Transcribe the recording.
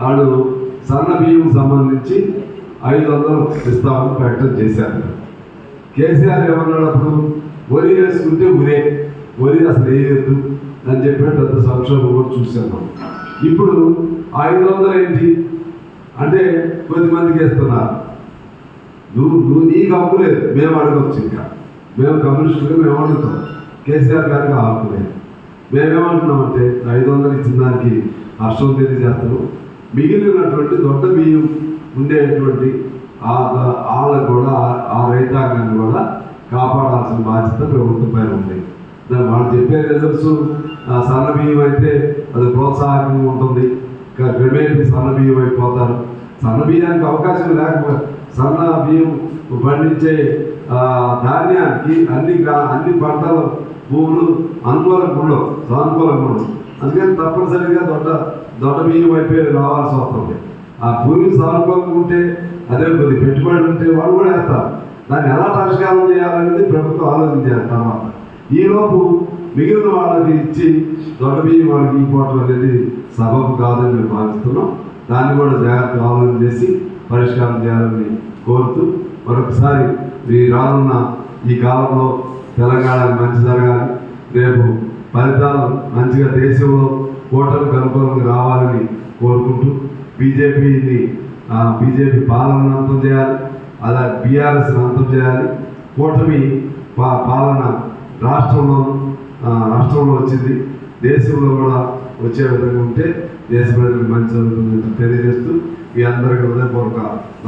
వాడు సన్న బియ్యం సంబంధించి ఐదు వందలు ఇస్తామని ప్రకటన చేశారు. కేసీఆర్ ఏమన్నాడు అప్పుడు వరి వేసుకుంటే ఉరే వరి అసలు వేయద్దు అని చెప్పి పెద్ద సంక్షోభం కూడా చూశాను ఇప్పుడు ఐదు వందలు ఏంటి? అంటే కొద్దిమందికి వేస్తున్నారు. నువ్వు నువ్వు నీకు హక్కు లేదు. మేము అడగవచ్చు ఇంకా. మేము కమ్యూనిస్టులు మేము అడుగుతాం. కేసీఆర్ గారికి ఆ హక్కు లేదు. మేమేమంటున్నామంటే ఐదు వందలు ఇచ్చిన దానికి హర్షం తెలియజేస్తున్నాం. మిగిలినటువంటి దొడ్డ బియ్యం ఉండేటువంటి ఆ వాళ్ళకు కూడా ఆ- రైతాంగాన్ని కూడా కాపాడాల్సిన బాధ్యత ప్రభుత్వం పైన ఉంది. దాని వాళ్ళు చెప్పే రిజల్ట్స్ సన్న బియ్యం అయితే అది ప్రోత్సాహకంగా ఉంటుంది. క్రమేపీ సన్న బియ్యం అయిపోతారు. సన్న బియ్యానికి అవకాశం లేకపోతే సన్న బియ్యం పండించే ధాన్యానికి అన్ని అన్ని పంటలు భూములు అనుకూలంగా ఉండవు సానుకూలంగా ఉండవు అందుకని తప్పనిసరిగా దొడ్డ దొడ్డ బియ్యం వైపే రావాల్సి వస్తుంది. ఆ భూమి సానుకూలంగా ఉంటే అదే కొద్ది పెట్టుబడి ఉంటే వాళ్ళు కూడా వేస్తారు. దాన్ని ఎలా పరిష్కారం చేయాలనేది ప్రభుత్వం ఆలోచించాలి తర్వాత. ఈలోపు మిగిలిన వాళ్ళకి ఇచ్చి దొడ్డ బియ్యం వాళ్ళకి ఇవ్వటం అనేది సబబు కాదని మేము భావిస్తున్నాం. దాన్ని కూడా జాగ్రత్తగా ఆలోచన చేసి పరిష్కారం చేయాలని కోరుతూ మరొకసారి మీ రానున్న ఈ కాలంలో తెలంగాణకు మంచి జరగాలి. ఫలితాలు మంచిగా దేశంలో కూటమికి అనుకూలంగా రావాలని కోరుకుంటూ బీజేపీని బీజేపీ పాలన అంతం చేయాలి అలా బీఆర్ఎస్ అంతం చేయాలి. కూటమి పా పాలన రాష్ట్రంలో రాష్ట్రంలో వచ్చింది. దేశంలో కూడా వచ్చే విధంగా ఉంటే దేశ ప్రజలకు మంచి జరుగుతుందని తెలియజేస్తూ మీ అందరికీ హృదయపూర్వక నమస్కారం.